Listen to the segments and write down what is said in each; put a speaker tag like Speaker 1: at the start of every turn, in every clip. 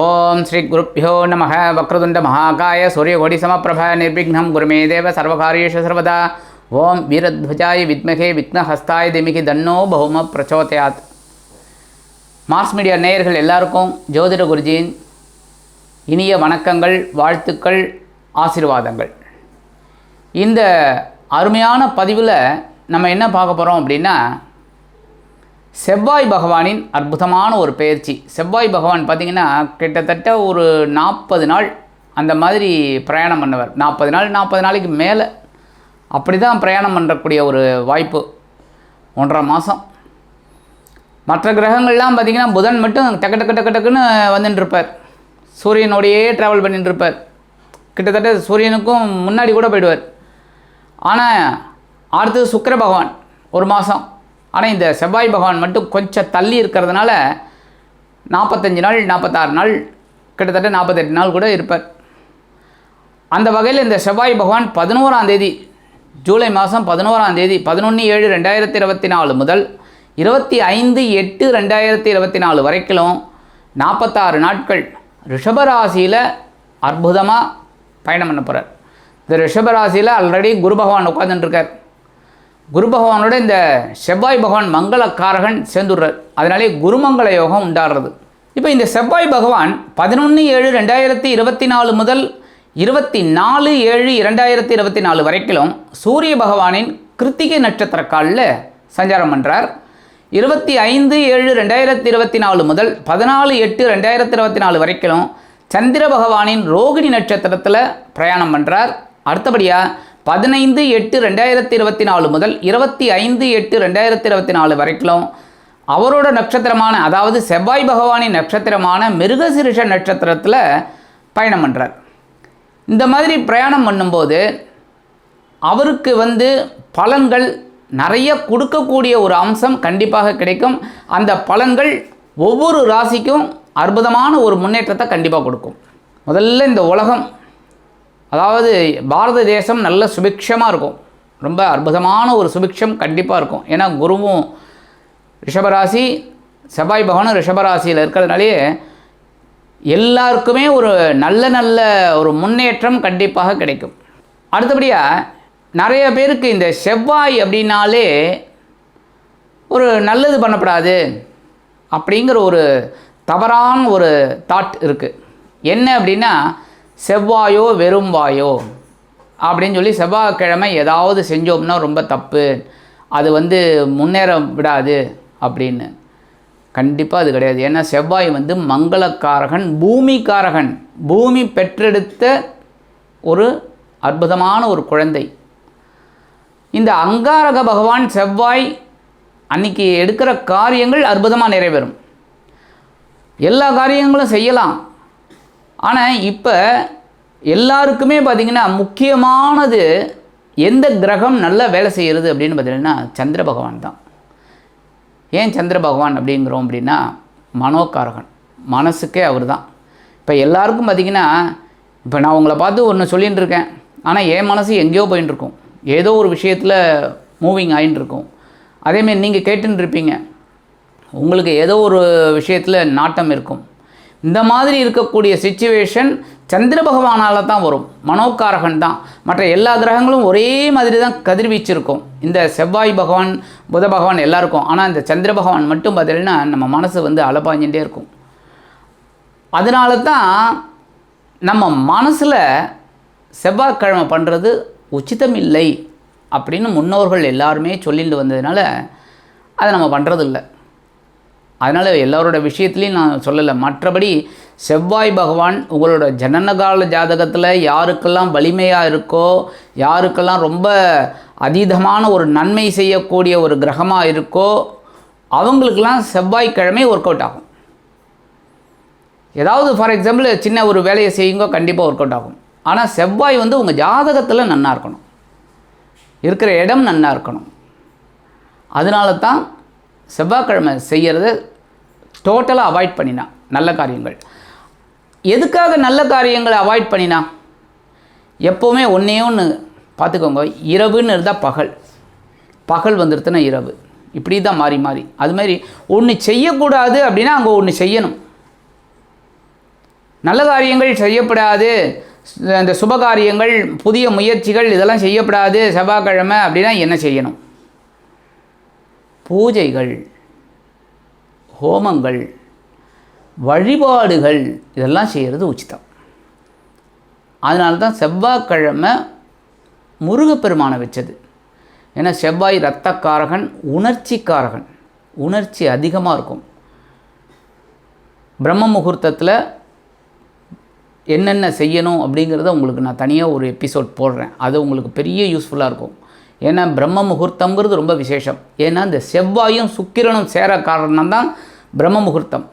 Speaker 1: ஓம் ஸ்ரீ குருப்பியோ நம வக்ரதுண்ட மகாகாய சூரியகோடி சமப்பிரப நிர்விக்னம் குருமே தேவ சர்வகாரியேஷு சர்வதா. ஓம் வீரத்வஜாய வித்மகே விக்னஹஸ்தாய திமிகி தன்னோ பௌம பிரச்சோதயாத். மாஸ் மீடியா நேயர்கள் எல்லாருக்கும் ஜோதிட குருஜியின் இனிய வணக்கங்கள் வாழ்த்துக்கள் ஆசீர்வாதங்கள். இந்த அருமையான பதிவில் நம்ம என்ன பார்க்க போகிறோம் அப்படின்னா செவ்வாய் பகவானின் அற்புதமான ஒரு பயிற்சி. செவ்வாய் பகவான் பார்த்திங்கன்னா கிட்டத்தட்ட ஒரு நாற்பது நாள் அந்த மாதிரி பிரயாணம் பண்ணவர். நாற்பது நாள் நாற்பது நாளைக்கு மேலே அப்படி தான் பிரயாணம் பண்ணக்கூடிய ஒரு வாய்ப்பு. ஒன்றரை மாதம் மற்ற கிரகங்கள்லாம் பார்த்திங்கன்னா புதன் மட்டும் டக்கு டக்கு டக்கு டக்குன்னு வந்துட்டு இருப்பார் சூரியனோடையே ட்ராவல் பண்ணிட்டு இருப்பார் கிட்டத்தட்ட சூரியனுக்கும் முன்னாடி கூட போயிடுவார். ஆனால் அடுத்தது சுக்கர பகவான் ஒரு மாதம் ஆனால் இந்த செவ்வாய் பகவான் மட்டும் கொஞ்சம் தள்ளி இருக்கிறதுனால நாற்பத்தஞ்சு நாள் நாற்பத்தாறு நாள் கிட்டத்தட்ட நாற்பத்தெட்டு நாள் கூட இருப்பார். அந்த வகையில் இந்த செவ்வாய் பகவான் பதினோராம் தேதி ஜூலை மாதம் பதினோராம் தேதி பதினொன்று ஏழு ரெண்டாயிரத்தி இருபத்தி நாலு முதல் இருபத்தி ஐந்து எட்டு ரெண்டாயிரத்தி இருபத்தி நாலு வரைக்கும் நாற்பத்தாறு நாட்கள் ரிஷபராசியில் அற்புதமாக பயணம் பண்ண போகிறார் இந்த ரிஷபராசியில் ஆல்ரெடி குரு பகவான் உட்காந்துட்டுருக்கார் குரு பகவானோட இந்த செவ்வாய் பகவான் மங்களக்காரகன் சேர்ந்துடுறார். அதனாலே குருமங்கள யோகம் உண்டாடுறது இப்போ இந்த செவ்வாய் பகவான் பதினொன்று ஏழு ரெண்டாயிரத்தி இருபத்தி நாலு முதல் இருபத்தி நாலு ஏழு இரண்டாயிரத்தி இருபத்தி நாலு வரைக்கும் சூரிய பகவானின் கிருத்திகை நட்சத்திர காலில் சஞ்சாரம் பண்ணுறார் இருபத்தி ஐந்து ஏழு ரெண்டாயிரத்தி இருபத்தி நாலு முதல் பதினாலு எட்டு ரெண்டாயிரத்தி இருபத்தி நாலு வரைக்கும் சந்திர பகவானின் ரோகிணி நட்சத்திரத்தில் பிரயாணம் பண்ணுறார் அடுத்தபடியாக பதினைந்து எட்டு ரெண்டாயிரத்தி இருபத்தி நாலு முதல் இருபத்தி ஐந்து எட்டு ரெண்டாயிரத்தி இருபத்தி நாலு வரைக்கும் அவரோட நட்சத்திரமான அதாவது செவ்வாய் பகவானின் நட்சத்திரமான மிருகசிருஷ நட்சத்திரத்தில் பயணம் பண்ணுறார் இந்த மாதிரி பிரயாணம் பண்ணும்போது அவருக்கு வந்து பலன்கள் நிறைய கொடுக்கக்கூடிய ஒரு அம்சம் கண்டிப்பாக கிடைக்கும். அந்த பலன்கள் ஒவ்வொரு ராசிக்கும் அற்புதமான ஒரு முன்னேற்றத்தை கண்டிப்பாக கொடுக்கும். முதல்ல இந்த உலகம் அதாவது பாரத தேசம் நல்ல சுபிக்ஷமாக இருக்கும். ரொம்ப அற்புதமான ஒரு சுபிக்ஷம் கண்டிப்பாக இருக்கும். ஏன்னா குருவும் ரிஷபராசி செவ்வாய் பகவானும் ரிஷபராசியில் இருக்கிறதுனாலேயே எல்லாருக்குமே ஒரு நல்ல நல்ல ஒரு முன்னேற்றம் கண்டிப்பாக கிடைக்கும். அடுத்தபடியாக நிறைய பேருக்கு இந்த செவ்வாய் அப்படின்னாலே ஒரு நல்லது பண்ணப்படாது அப்படிங்கிற ஒரு தவறான ஒரு தாட் இருக்குது என்ன அப்படின்னா செவ்வாயோ வெறும் வாயோ? அப்படின்னு சொல்லி செவ்வாய்க்கிழமை ஏதாவது செஞ்சோம்னா ரொம்ப தப்பு. அது வந்து முன்னேற விடாது அப்படின்னு. கண்டிப்பாக அது கிடையாது. ஏன்னா செவ்வாய் வந்து மங்களக்காரகன் பூமிக்காரகன். பூமி பெற்றெடுத்த ஒரு அற்புதமான ஒரு குழந்தை. இந்த அங்காரக பகவான் செவ்வாய் அன்னைக்கு எடுக்கிற காரியங்கள் அற்புதமாக நிறைவேறும். எல்லா காரியங்களும் செய்யலாம். ஆனால் இப்போ எல்லாருக்குமே பார்த்திங்கன்னா முக்கியமானது எந்த கிரகம் நல்லா வேலை செய்கிறது அப்படின்னு பார்த்தீங்கன்னா சந்திர பகவான் தான். ஏன் சந்திர பகவான் அப்படிங்கிறோம் அப்படின்னா மனோகாரகன். மனசுக்கே அவர் தான். இப்போ எல்லாருக்கும் பார்த்திங்கன்னா இப்போ நான் உங்களை பார்த்து ஒன்று சொல்லிகிட்டு இருக்கேன். ஆனால் என் மனசு எங்கேயோ போயின்னு இருக்கும் ஏதோ ஒரு விஷயத்தில் மூவிங் ஆகின்னு இருக்கும் அதேமாரி நீங்கள் கேட்டுன்னு இருப்பீங்க. உங்களுக்கு ஏதோ ஒரு விஷயத்தில் நாட்டம் இருக்கும். இந்த மாதிரி இருக்கக்கூடிய சுச்சுவேஷன் சந்திர பகவானால் தான் வரும். மனோகாரகன் தான். மற்ற எல்லா கிரகங்களும் ஒரே மாதிரி தான் கதிர்வீச்சு இருக்கும் இந்த செவ்வாய் பகவான் புத பகவான் எல்லாருக்கும். ஆனால் இந்த சந்திர பகவான் மட்டும் பார்த்தீங்கன்னா நம்ம மனசு வந்து அலப்பாஞ்சிகிட்டே இருக்கும். அதனால தான் நம்ம மனசில் செவ்வாய்க்கிழமை பண்ணுறது உச்சிதம் இல்லை அப்படின்னு முன்னோர்கள் எல்லாருமே சொல்லிட்டு வந்ததுனால அதை நம்ம பண்ணுறதில்ல அதனால் எல்லாரோட விஷயத்துலையும் நான் சொல்லலை. மற்றபடி செவ்வாய் பகவான் உங்களோட ஜனனகால ஜாதகத்தில் யாருக்கெல்லாம் வலிமையாக இருக்கோ யாருக்கெல்லாம் ரொம்ப அதீதமான ஒரு நன்மை செய்யக்கூடிய ஒரு கிரகமாக இருக்கோ அவங்களுக்கெல்லாம் செவ்வாய்க்கிழமை ஒர்க் அவுட் ஆகும். ஏதாவது ஃபார் எக்ஸாம்பிள் சின்ன ஒரு வேலையை செய்யுங்கோ கண்டிப்பாக ஒர்க் அவுட் ஆகும். ஆனால் செவ்வாய் வந்து உங்கள் ஜாதகத்தில் நன்னாக இருக்கணும். இருக்கிற இடம் நன்னாக இருக்கணும். அதனால தான் செவ்வாய்க்கிழமை செய்கிறத டோட்டலாக அவாய்ட் பண்ணினா நல்ல காரியங்கள். எதுக்காக நல்ல காரியங்களை அவாய்ட் பண்ணினா? எப்போவுமே ஒன்றே ஒன்று பார்த்துக்கோங்க இரவுன்னு இருந்தால் பகல். பகல் வந்துடுத்துனா இரவு. இப்படி தான் மாறி மாறி. அது மாதிரி ஒன்று செய்யக்கூடாது அப்படின்னா அங்கே ஒன்று செய்யணும். நல்ல காரியங்கள் செய்யப்படாது. இந்த சுபகாரியங்கள் புதிய முயற்சிகள் இதெல்லாம் செய்யப்படாது. செவ்வாய்க்கிழமை அப்படின்னா என்ன செய்யணும்? பூஜைகள். ஹோமங்கள் வழிபாடுகள் இதெல்லாம் செய்கிறது உச்சிதம். அதனால தான் செவ்வாய்க்கிழமை முருகப்பெருமானை வச்சது. ஏன்னா செவ்வாய் இரத்தக்காரகன் உணர்ச்சிக்காரகன். உணர்ச்சி அதிகமாக இருக்கும். பிரம்ம முகூர்த்தத்தில் என்னென்ன செய்யணும் அப்படிங்கிறத உங்களுக்கு நான் தனியாக ஒரு எபிசோட் போடுறேன். அது உங்களுக்கு பெரிய யூஸ்ஃபுல்லாக இருக்கும். ஏன்னா பிரம்ம முகூர்த்தங்கிறது ரொம்ப விசேஷம். ஏன்னா இந்த செவ்வாயும் சுக்கிரனும் சேர காரணம் தான் பிரம்ம முகூர்த்தம்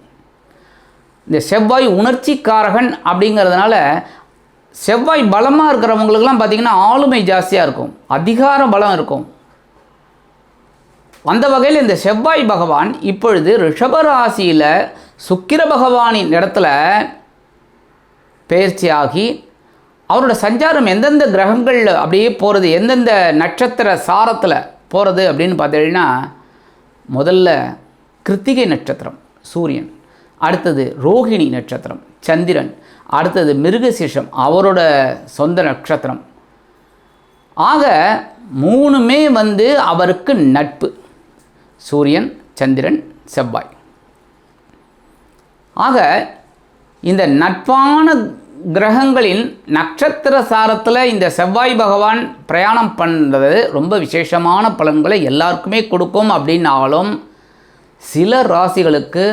Speaker 1: இந்த செவ்வாய் உணர்ச்சிக்காரகன் அப்படிங்கிறதுனால செவ்வாய் பலமாக இருக்கிறவங்களுக்கெல்லாம் பார்த்திங்கன்னா ஆளுமை ஜாஸ்தியாக இருக்கும். அதிகார பலம் இருக்கும். அந்த வகையில் இந்த செவ்வாய் பகவான் இப்பொழுது ரிஷபராசியில் சுக்கிர பகவானின் இடத்துல பயிற்சியாகி அவரோட சஞ்சாரம் எந்தெந்த கிரகங்களில் அப்படியே போகிறது எந்தெந்த நட்சத்திர சாரத்தில் போகிறது அப்படின்னு பார்த்தீங்கன்னா முதல்ல கிருத்திகை நட்சத்திரம் சூரியன். அடுத்தது ரோகிணி நட்சத்திரம் சந்திரன். அடுத்தது மிருகசீஷம் அவரோட சொந்த நட்சத்திரம். ஆக மூணுமே வந்து அவருக்கு நட்பு. சூரியன் சந்திரன் செவ்வாய். ஆக இந்த நட்பான கிரகங்களின் நட்சத்திர சாரத்தில் இந்த செவ்வாய் பகவான் பிரயாணம் பண்ணுறது ரொம்ப விசேஷமான பலன்களை எல்லாருக்குமே கொடுக்கும் அப்படின்னாலும் சில ராசிகளுக்கு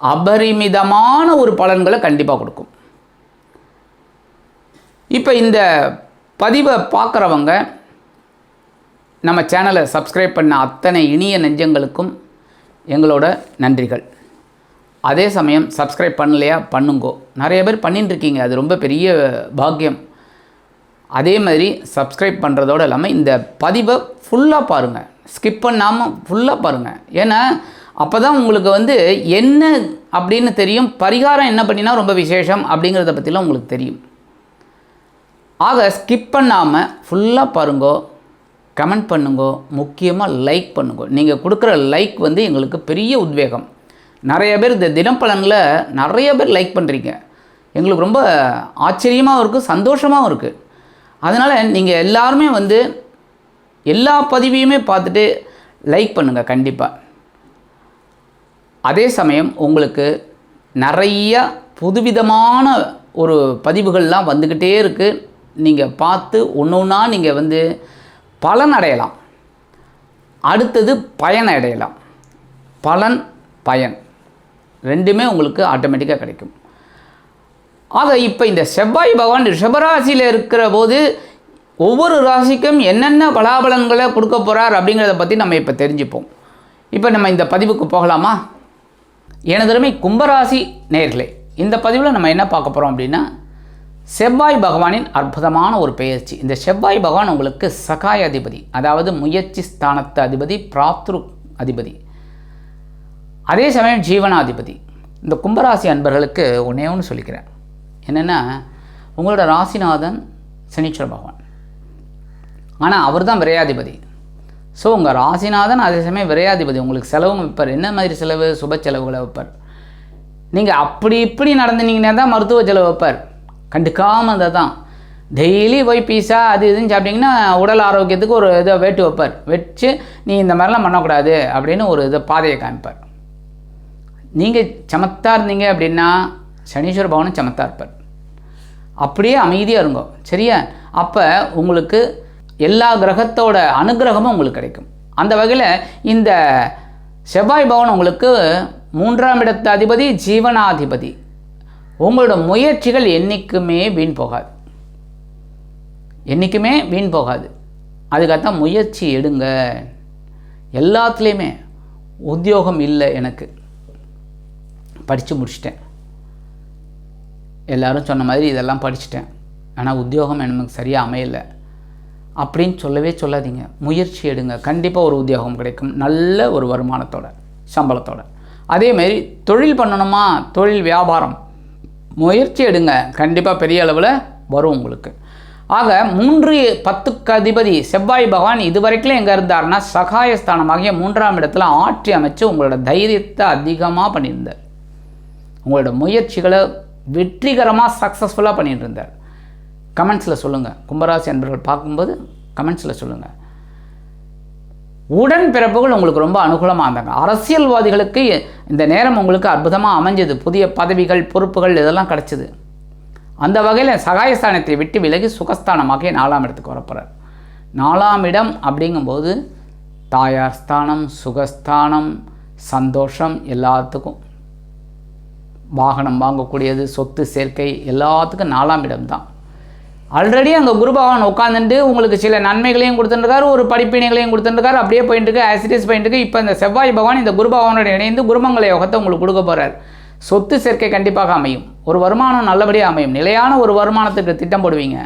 Speaker 1: அபரிமிதமான ஒரு பலன்களை கண்டிப்பாக கொடுக்கும். இப்போ இந்த பதிவை பார்க்குறவங்க நம்ம சேனலை சப்ஸ்கிரைப் பண்ண அத்தனை இனிய நெஞ்சங்களுக்கும் எங்களோட நன்றிகள். அதே சமயம் சப்ஸ்கிரைப் பண்ணலையா பண்ணுங்கோ. நிறைய பேர் பண்ணிட்டுருக்கீங்க அது ரொம்ப பெரிய பாக்கியம். அதே மாதிரி சப்ஸ்கிரைப் பண்ணுறதோடு இல்லாமல் இந்த பதிவை ஃபுல்லாக பாருங்கள் ஸ்கிப் பண்ணாமல் ஃபுல்லாக பாருங்கள் ஏன்னா அப்போ தான் உங்களுக்கு வந்து என்ன அப்படின்னு தெரியும் பரிகாரம் என்ன பண்ணினா ரொம்ப விசேஷம் அப்படிங்கிறத பற்றிலாம் உங்களுக்கு தெரியும். ஆக ஸ்கிப் பண்ணாமல் ஃபுல்லாக பாருங்கோ கமெண்ட் பண்ணுங்கோ முக்கியமாக லைக் பண்ணுங்கோ. நீங்கள் கொடுக்குற லைக் வந்து எங்களுக்கு பெரிய உத்வேகம். நிறைய பேர் இந்த தினப்பலனில் நிறைய பேர் லைக் பண்ணுறீங்க எங்களுக்கு ரொம்ப ஆச்சரியமாகவும் இருக்குது சந்தோஷமாகவும் இருக்குது அதனால் நீங்கள் எல்லாருமே வந்து எல்லா பதிவையுமே பார்த்துட்டு லைக் பண்ணுங்கள் கண்டிப்பாக அதே சமயம் உங்களுக்கு நிறைய புதுவிதமான ஒரு பதிவுகள்லாம் வந்துக்கிட்டே இருக்குது நீங்கள் பார்த்து ஒன்று ஒன்றா நீங்கள் வந்து பலன் அடையலாம். அடுத்தது பயன் அடையலாம். பலன் பயன். ரெண்டுமே உங்களுக்கு ஆட்டோமேட்டிக்காக கிடைக்கும். ஆக இப்போ இந்த செவ்வாய் பகவான் ரிஷபராசியில் இருக்கிற போது ஒவ்வொரு ராசிக்கும் என்னென்ன பலாபலன்களை கொடுக்க போகிறார் அப்படிங்கிறத பற்றி நம்ம இப்போ தெரிஞ்சுப்போம். இப்போ நம்ம இந்த பதிவுக்கு போகலாமா? எனதருமை கும்பராசி நேர்களே இந்த பதிவில் நம்ம என்ன பார்க்க போகிறோம் அப்படின்னா செவ்வாய் பகவானின் அற்புதமான ஒரு பெயர்ச்சி. இந்த செவ்வாய் பகவான் உங்களுக்கு சகாய அதிபதி அதாவது முயற்சி ஸ்தானத்து அதிபதி பிராத்ரு அதிபதி. அதே சமயம் ஜீவனாதிபதி. இந்த கும்பராசி அன்பர்களுக்கு ஒன்றே ஒன்று சொல்லிக்கிறேன். என்னென்னா உங்களோட ராசிநாதன் சனீஸ்வர பகவான். ஆனால் அவர் தான் விரையாதிபதி. ஸோ உங்கள் ராசிநாதன் அதே சமயம் விரையாதிபதி. உங்களுக்கு செலவும் வைப்பார். என்ன மாதிரி செலவு? சுப செலவுகளை வைப்பார். நீங்கள் அப்படி இப்படி நடந்துனீங்கன்னா தான் மருத்துவ செலவு வைப்பார். கண்டுக்காமல் அதை தான். டெய்லி போய் பீஸா அது இதுன்னு சாப்பிட்டிங்கன்னா உடல் ஆரோக்கியத்துக்கு ஒரு இதை வேட்டு வைப்பார். வச்சு நீ இந்த மாதிரிலாம் பண்ணக்கூடாது அப்படின்னு ஒரு இதை பாதையை காமிப்பார். நீங்கள் சமத்தா இருந்தீங்க அப்படின்னா சனீஸ்வர பவனும் சமத்தா இருப்பார். அப்படியே அமைதியாக இருங்கோ. சரியா? அப்போ உங்களுக்கு எல்லா கிரகத்தோட அனுகிரகமும் உங்களுக்கு கிடைக்கும். அந்த வகையில் இந்த செவ்வாய் பவன் உங்களுக்கு மூன்றாம் இடத்து அதிபதி ஜீவனாதிபதி. உங்களோட முயற்சிகள் என்றைக்குமே வீண் போகாது. என்றைக்குமே வீண் போகாது. அதுக்காகத்தான் முயற்சி எடுங்க. எல்லாத்துலேயுமே உத்தியோகம் இல்லை எனக்கு. படித்து முடிச்சிட்டேன். எல்லாரும் சொன்ன மாதிரி இதெல்லாம் படிச்சுட்டேன். ஆனால் உத்தியோகம் எனக்கு சரியாக அமையலை. அப்படின்னு சொல்லவே சொல்லாதீங்க. முயற்சி எடுங்க. கண்டிப்பாக ஒரு உத்தியோகம் கிடைக்கும். நல்ல ஒரு வருமானத்தோட சம்பளத்தோட. அதேமாரி தொழில் பண்ணணுமா? தொழில் வியாபாரம். முயற்சி எடுங்க. கண்டிப்பாக பெரிய அளவில் வரும் உங்களுக்கு. ஆக மூன்று பத்துக்கு அதிபதி செவ்வாய் பகவான் இதுவரைக்கும் எங்கே இருந்தார்னா சகாயஸ்தானமாகிய மூன்றாம் இடத்துல ஆட்சி அமைச்சு உங்களோட தைரியத்தை அதிகமாக பண்ணியிருந்தார். உங்களோட முயற்சிகளை வெற்றிகரமாக சக்ஸஸ்ஃபுல்லாக பண்ணிட்டு இருந்தார் கமெண்ட்ஸில் சொல்லுங்கள் கும்பராசி அன்பர்கள் பார்க்கும்போது கமெண்ட்ஸில் சொல்லுங்கள் உடன் பிறப்புகள் உங்களுக்கு ரொம்ப அனுகூலமாக இருந்தாங்க. அரசியல்வாதிகளுக்கு இந்த நேரம் உங்களுக்கு அற்புதமாக அமைஞ்சது. புதிய பதவிகள் பொறுப்புகள் இதெல்லாம் கிடச்சிது. அந்த வகையில் சகாயஸ்தானத்தை விட்டு விலகி சுகஸ்தானமாகிய நாலாம் இடத்துக்கு வரப்போகிறார் நாலாம் இடம் அப்படிங்கும்போது தாயார் ஸ்தானம் சுகஸ்தானம் சந்தோஷம் எல்லாத்துக்கும். வாகனம் வாங்கக்கூடியது சொத்து சேர்க்கை எல்லாத்துக்கும் நாலாம் இடம் தான். ஆல்ரெடி அங்கே குரு பகவான் உட்காந்துட்டு உங்களுக்கு சில நன்மைகளையும் கொடுத்துருக்காரு ஒரு படிப்பினைகளையும் கொடுத்துருக்காரு அப்படியே போயிட்டு இருக்கு ஆசிரியஸ் போயிட்டு இருக்கு. இப்போ இந்த செவ்வாய் பகவான் இந்த குரு பகவானோட இணைந்து குருமங்கல யோகத்தை உங்களுக்கு கொடுக்க போகிறார் சொத்து சேர்க்கை கண்டிப்பாக அமையும். ஒரு வருமானம் நல்லபடியாக அமையும். நிலையான ஒரு வருமானத்துக்கு திட்டம் போடுவீங்க.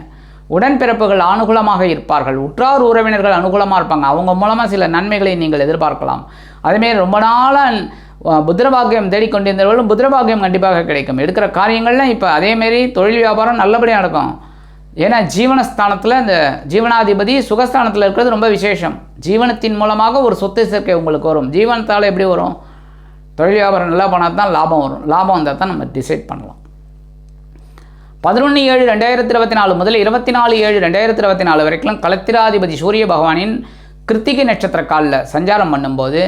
Speaker 1: உடன்பிறப்புகள் அனுகூலமாக இருப்பார்கள். உற்றார் உறவினர்கள் அனுகூலமாக இருப்பாங்க. அவங்க மூலமாக சில நன்மைகளை நீங்கள் எதிர்பார்க்கலாம். அதேமாரி ரொம்ப நாளாக புத்திரபாகியம் தேடிக்கொண்டிருந்தவர்களும் புத்திரபாகியம் கண்டிப்பாக கிடைக்கும். எடுக்கிற காரியங்கள்லாம் இப்போ அதேமாரி தொழில் வியாபாரம் நல்லபடியாக நடக்கும். ஏன்னா ஜீவனஸ்தானத்தில் இந்த ஜீவனாதிபதி சுகஸ்தானத்தில் இருக்கிறது ரொம்ப விசேஷம். ஜீவனத்தின் மூலமாக ஒரு சொத்து சேர்க்கை உங்களுக்கு வரும். ஜீவனத்தால் எப்படி வரும்? தொழில் வியாபாரம் நல்லா போனால் தான் லாபம் வரும். லாபம் வந்தால் தான் நம்ம டிசைட் பண்ணலாம். பதினொன்று ஏழு ரெண்டாயிரத்தி இருபத்தி நாலு முதல் இருபத்தி நாலு ஏழு ரெண்டாயிரத்தி இருபத்தி நாலு வரைக்கும் கலத்திராதிபதி சூரிய பகவானின் கிருத்திகை நட்சத்திர காலில் சஞ்சாரம் பண்ணும்போது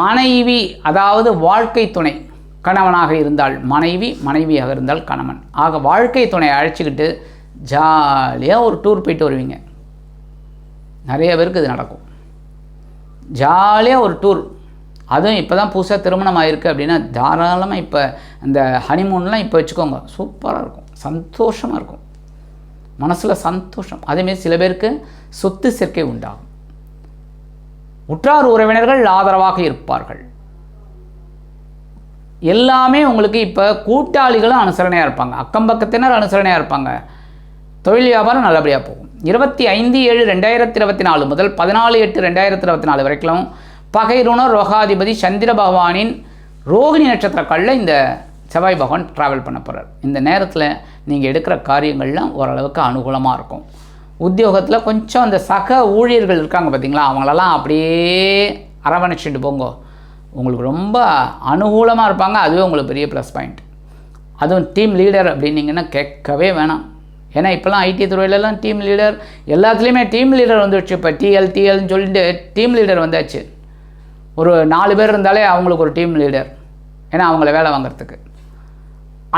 Speaker 1: மனைவி அதாவது வாழ்க்கை துணை கணவனாக இருந்தால் மனைவி மனைவியாக இருந்தால் கணவன். ஆக வாழ்க்கை துணையை அழைச்சிக்கிட்டு ஜாலியாக ஒரு டூர் போயிட்டு வருவீங்க. நிறைய பேருக்கு இது நடக்கும். ஜாலியாக ஒரு டூர் அதுவும் இப்போ தான் புதுசாக திருமணம் ஆகிருக்கு அப்படின்னா தாராளமாக இப்போ இந்த ஹனிமூன்லாம் இப்போ வச்சுக்கோங்க. சூப்பராக இருக்கும். சந்தோஷமாக இருக்கும். மனசில் சந்தோஷம். அதேமாரி சில பேருக்கு சொத்து சேர்க்கை உண்டாகும். உற்றார் உறவினர்கள் ஆதரவாக இருப்பார்கள். எல்லாமே உங்களுக்கு இப்போ கூட்டாளிகளும் அனுசரணையாக இருப்பாங்க. அக்கம் பக்கத்தினர் அனுசரணையாக இருப்பாங்க. தொழில் வியாபாரம் நல்லபடியாக போகும். இருபத்தி ஐந்து ஏழு ரெண்டாயிரத்தி இருபத்தி நாலு முதல் பதினாலு எட்டு ரெண்டாயிரத்தி இருபத்தி நாலு வரைக்கும் பகைருண ரோகாதிபதி சந்திர பகவானின் ரோகிணி நட்சத்திர இந்த செவ்வாய் பகவான் ட்ராவல் பண்ண போகிறார் இந்த நேரத்தில் நீங்கள் எடுக்கிற காரியங்கள்லாம் ஓரளவுக்கு அனுகூலமாக இருக்கும். உத்தியோகத்தில் கொஞ்சம் அந்த சக ஊழியர்கள் இருக்காங்க பார்த்தீங்களா அவங்களெல்லாம் அப்படியே அரவணைச்சிட்டு போங்கோ. உங்களுக்கு ரொம்ப அனுகூலமாக இருப்பாங்க. அதுவே உங்களுக்கு பெரிய ப்ளஸ் பாயிண்ட் அதுவும் டீம் லீடர் அப்படின்னீங்கன்னா கேட்கவே வேணாம். ஏன்னா இப்போல்லாம் ஐடி துறையிலலாம் டீம் லீடர் எல்லாத்துலேயுமே டீம் லீடர் வந்துடுச்சு இப்போ டிஎல் டிஎல்னு சொல்லிட்டு டீம் லீடர் வந்தாச்சு. ஒரு நாலு பேர் இருந்தாலே அவங்களுக்கு ஒரு டீம் லீடர் ஏன்னா அவங்கள வேலை வாங்குறதுக்கு.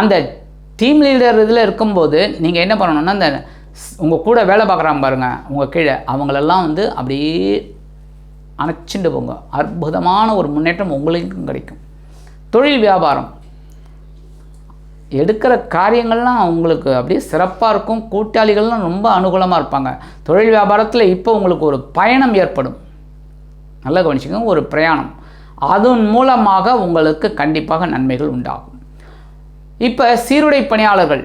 Speaker 1: அந்த டீம் லீடர் இதில் இருக்கும்போது நீங்கள் என்ன பண்ணணும்னா அந்த உங்கள் கூட வேலை பார்க்குறாங்க பாருங்கள் உங்கள் கீழே அவங்களெல்லாம் வந்து அப்படியே அணைச்சிண்டு போங்க அற்புதமான ஒரு முன்னேற்றம் உங்களுக்கும் கிடைக்கும். தொழில் வியாபாரம். எடுக்கிற காரியங்கள்லாம் உங்களுக்கு அப்படியே சிறப்பாக இருக்கும். கூட்டாளிகள்லாம் ரொம்ப அனுகூலமாக இருப்பாங்க. தொழில் வியாபாரத்தில் இப்போ உங்களுக்கு ஒரு பயணம் ஏற்படும். நல்லா கவனிச்சுக்கோங்க ஒரு பிரயாணம். அதன் மூலமாக உங்களுக்கு கண்டிப்பாக நன்மைகள் உண்டாகும். இப்போ சீருடை பணியாளர்கள்.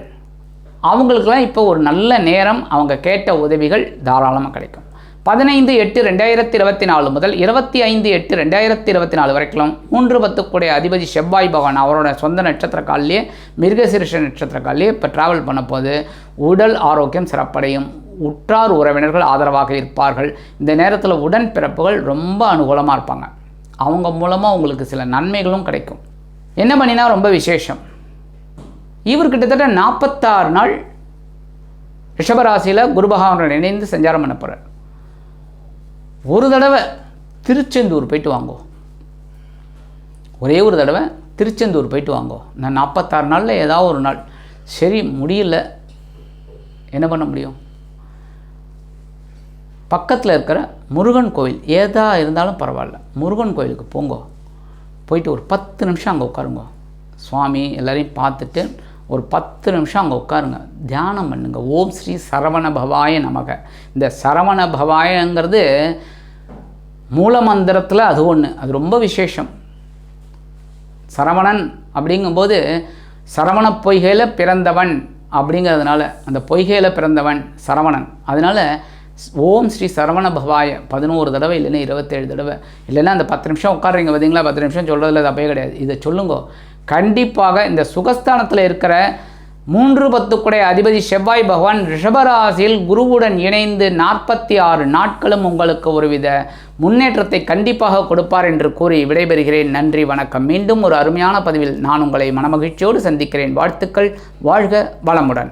Speaker 1: அவங்களுக்கெல்லாம் இப்போ ஒரு நல்ல நேரம். அவங்க கேட்ட உதவிகள் தாராளமாக கிடைக்கும். பதினைந்து எட்டு ரெண்டாயிரத்தி இருபத்தி நாலு முதல் இருபத்தி ஐந்து எட்டு ரெண்டாயிரத்தி இருபத்தி நாலு வரைக்கும் மூன்று பத்துக்குடைய அதிபதி செவ்வாய் பகவான் அவரோட சொந்த நட்சத்திர காலிலே மிருகசிருஷ நட்சத்திர இப்போ ட்ராவல் பண்ண போது உடல் ஆரோக்கியம் சிறப்படையும். உற்றார் உறவினர்கள் ஆதரவாக இருப்பார்கள். இந்த நேரத்தில் உடன் பிறப்புகள் ரொம்ப அனுகூலமாக இருப்பாங்க. அவங்க மூலமாக உங்களுக்கு சில நன்மைகளும் கிடைக்கும். என்ன பண்ணினா ரொம்ப விசேஷம். இவர் கிட்டத்தட்ட நாற்பத்தாறு நாள் ரிஷபராசியில் குரு பகவானுடன் இணைந்து சஞ்சாரம் பண்ண போகிறார் ஒரு தடவை திருச்செந்தூர் போயிட்டு வாங்கோ. ஒரே ஒரு தடவை திருச்செந்தூர் போயிட்டு வாங்கோ. நான் நாற்பத்தாறு நாளில் ஏதாவது ஒரு நாள். சரி முடியல. என்ன பண்ண முடியும்? பக்கத்தில் இருக்கிற முருகன் கோவில் ஏதா இருந்தாலும் பரவாயில்ல. முருகன் கோயிலுக்கு போங்க. போயிட்டு ஒரு பத்து நிமிஷம் அங்கே உட்காருங்க. சுவாமி எல்லோரையும் பார்த்துட்டு ஒரு பத்து நிமிஷம் அங்கே உட்காருங்க. தியானம் பண்ணுங்க. ஓம் ஸ்ரீ சரவண பவாய நமக. இந்த சரவண பவாயங்கிறது மூலமந்திரத்தில் அது ஒன்று அது ரொம்ப விசேஷம். சரவணன் அப்படிங்கும்போது சரவண பொய்கையில் பிறந்தவன் அப்படிங்கிறதுனால அந்த பொய்கையில் பிறந்தவன் சரவணன். அதனால் ஓம் ஸ்ரீ சரவண பவாய பதினோரு தடவை இல்லைன்னா இருபத்தேழு தடவை. இல்லைன்னா அந்த பத்து நிமிஷம் உட்காடுறீங்க பார்த்தீங்களா? பத்து நிமிஷம் சொல்கிறதுல தப்பே கிடையாது. இதை சொல்லுங்க. கண்டிப்பாக இந்த சுகஸ்தானத்தில் இருக்கிற மூன்று பத்துக்குடைய அதிபதி செவ்வாய் பகவான் ரிஷபராசியில் குருவுடன் இணைந்து நாற்பத்தி ஆறு நாட்களும் உங்களுக்கு ஒருவித முன்னேற்றத்தை கண்டிப்பாக கொடுப்பார் என்று கூறி விடைபெறுகிறேன். நன்றி வணக்கம். மீண்டும் ஒரு அருமையான பதிவில் நான் உங்களை மனமகிழ்ச்சியோடு சந்திக்கிறேன். வாழ்த்துக்கள். வாழ்க வளமுடன்.